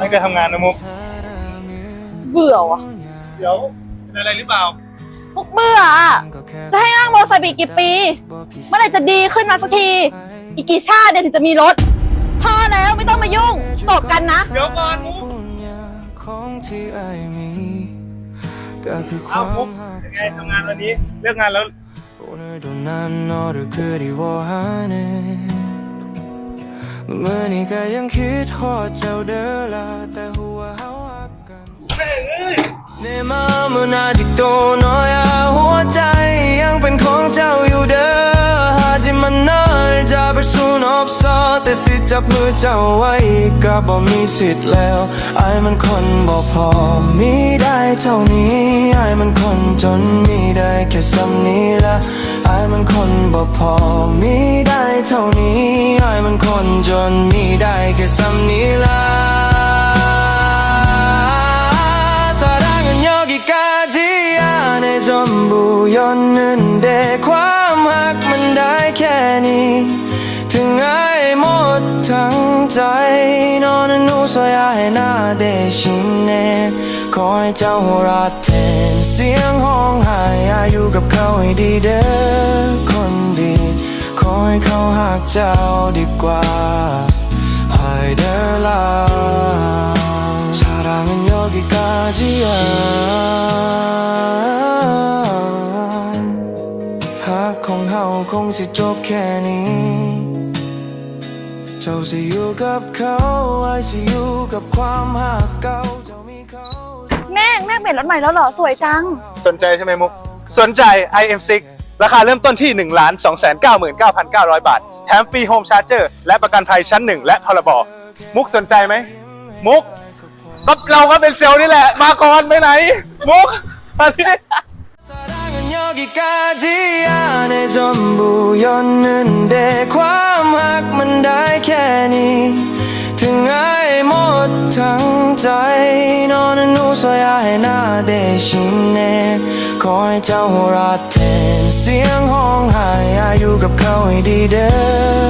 ตั้งใจทำงานนะมุก เบื่อวะ เดี๋ยวเป็นอะไรหรือเปล่า มุกเบื่ออะจะให้นั่งมอเตอร์ไซค์ไปอีกกี่ปี เมื่อไหร่จะดีขึ้นมาสักที อีกกี่ชาติเดี๋ยวถึงจะมีรถ พอแล้วไม่ต้องมายุ่งจบกันนะ เดี๋ยวก่อนมุก ของที่ไอมีก็คือค อ้าว าว มุก มหัก ยังไงทำงานวันนี้เลิกงานแล้ว 오늘도 난 너를 그리워하네 เมื่อนี้ก็ยังคิดหอดเจ้าเด้อละแต่หัวเฮาอักกันเนมาเมื่อนาจิกโตน้อยหัวใจยังเป็นของเจ้าอยู่เด้อหาจิมันนานจะไปสูนอบซอแต่สิจับมือเจ้าไว้ก็บอกมีสิทธิ์แล้วไอ้มันคนบอกพอมีได้เท่านี้ไอ้มันคนจนมีได้แค่ซ้ำนี้ละไอ้มันคนบอกพอมีได้เท่านี้ไอ้มัน นจนมีได้แค่ซ้ำนี้ละ 사랑은 여기까지 안에 전부였는데ความรักมัน ได้แค่นี้ ถึงไอ้หมดทั้งใจ 너는 웃어야 해 나 대신에 ขอให้เจ้าหัวเราะแทนเสียงห้องไห้อาอยู่กับเขาให้ดีเด้อคนดี ข อยเขาหักเจ้าดีกว่าไฮเดอร์ลาชารังยกิกาจิยฮักของเฮาคงสิจบแค่นี้ เจ้าสิอยู่กับเขาไอสิอยู่กับความหักเก่าเจ้ามีเขา แม่แม่เปลี่ยนรถใหม่แล้วเหรอ สวยจัง สนใจใช่ไหมมุก สนใจ I am sick ราคาเริ่มต้นที่ 1 2 9 9 9 9 0 0 บาท แถมฟรีโฮมชาร์เจอร์ และประกันภัยชั้น 1 และพรบ มุกสนใจไหม มุก ก็เราก็เป็นเซลล์นี่แหละ มาก่อนไปไหน มุกมาที่ 사랑은 여기까지 안에 전부였는데 ความรักมัน ได้แค่นี้ ถึงไอ้หมดทั้งใจ 너는 웃어야 해 나 대신에 ขอให้เจ้าหัวเราะแทนเสียงห้องไห้อาอยู่กับเขาให้ดีเด้อ